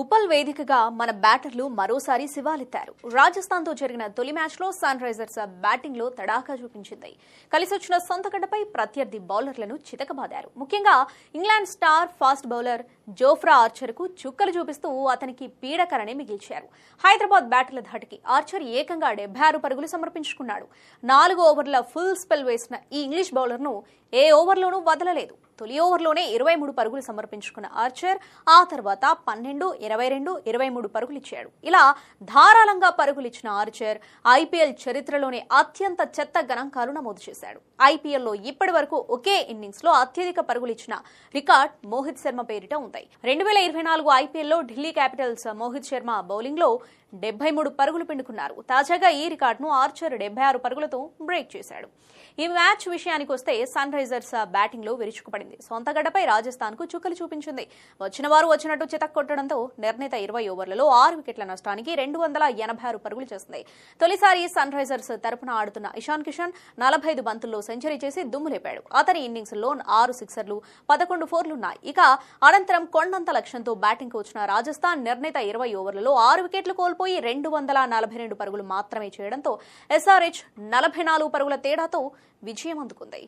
ఉపల్ వేదికగా మన బ్యాటర్లు మరోసారి శివాలెత్తారు. రాజస్థాన్తో జరిగిన తొలి మ్యాచ్లో సన్ రైజర్స్ బ్యాటింగ్లో తడాకా చూపించింది. కలిసొచ్చిన సొంత గడ్డపై ప్రత్యర్థి బౌలర్లను చితకబాదారు. ముఖ్యంగా England star fast bowler Jofra ఆర్చర్కు చుక్కలు చూపిస్తూ అతనికి పీడకరనే మిగిల్చారు. హైదరాబాద్ బ్యాటర్ల ధాటికి ఆర్చర్ ఏకంగా డెబ్బై ఆరు పరుగులు సమర్పించుకున్నాడు. నాలుగు ఓవర్ల ఫుల్ స్పెల్ వేసిన ఈ ఇంగ్లీష్ బౌలర్ను ఏ ఓవర్లోనూ వదలలేదు. తొలి ఓవర్లోనే ఇరవై మూడు పరుగులు సమర్పించుకున్న ఆర్చర్ ఆ తర్వాత పన్నెండు ఇరవై రెండు ఇరవై మూడు పరుగులు ఇచ్చాడు. ఇలా ధారాళంగా పరుగులిచ్చిన ఆర్చర్ ఐపీఎల్ చరిత్రలోనే అత్యంత చెత్త గణాంకాలు నమోదు చేశాడు. ఐపీఎల్లో ఇప్పటి వరకు ఒకే ఇన్నింగ్స్లో అత్యధిక పరుగులిచ్చిన రికార్డ్ మోహిత్ శర్మ పేరిట ఉంది. రెండు వేల ఇరవై నాలుగు ఐపీఎల్లో ఢిల్లీ క్యాపిటల్స్ మోహిత్ శర్మ బౌలింగ్లో డెబ్బై మూడు పరుగులు పిండుకున్నారు. తాజాగా ఈ రికార్డును ఆర్చర్ డెబ్బై ఆరు పరుగులతో బ్రేక్ చేశాడు. ఈ మ్యాచ్ విషయానికి వస్తే సన్ రైజర్స్ బ్యాటింగ్లో మారింది సొంత గడ్డపై రాజస్థాన్కు చుక్కలు చూపించింది. వచ్చిన వారు వచ్చినట్టు చితక్ కొట్టడంతో నిర్ణీత ఇరవై ఓవర్లలో ఆరు వికెట్ల నష్టానికి రెండు వందల ఎనభై ఆరు పరుగులు చేసింది. తొలిసారి సన్ రైజర్స్ తరపున ఆడుతున్న ఇషాన్ కిషన్ నలభై ఐదు బంతుల్లో సెంచరీ చేసి దుమ్ములేపాడు. అతని ఇన్నింగ్స్లో ఆరు సిక్సర్లు పదకొండు ఫోర్లున్నాయి. ఇక అనంతరం కొండంత లక్ష్యంతో బ్యాటింగ్కు వచ్చిన రాజస్థాన్ నిర్ణీత ఇరవై ఓవర్లలో ఆరు వికెట్లు కోల్పోయి రెండు వందల నలభై రెండు పరుగులు మాత్రమే చేయడంతో ఎస్ఆర్హెచ్ నలభై నాలుగు పరుగుల తేడాతో విజయం అందుకుంది.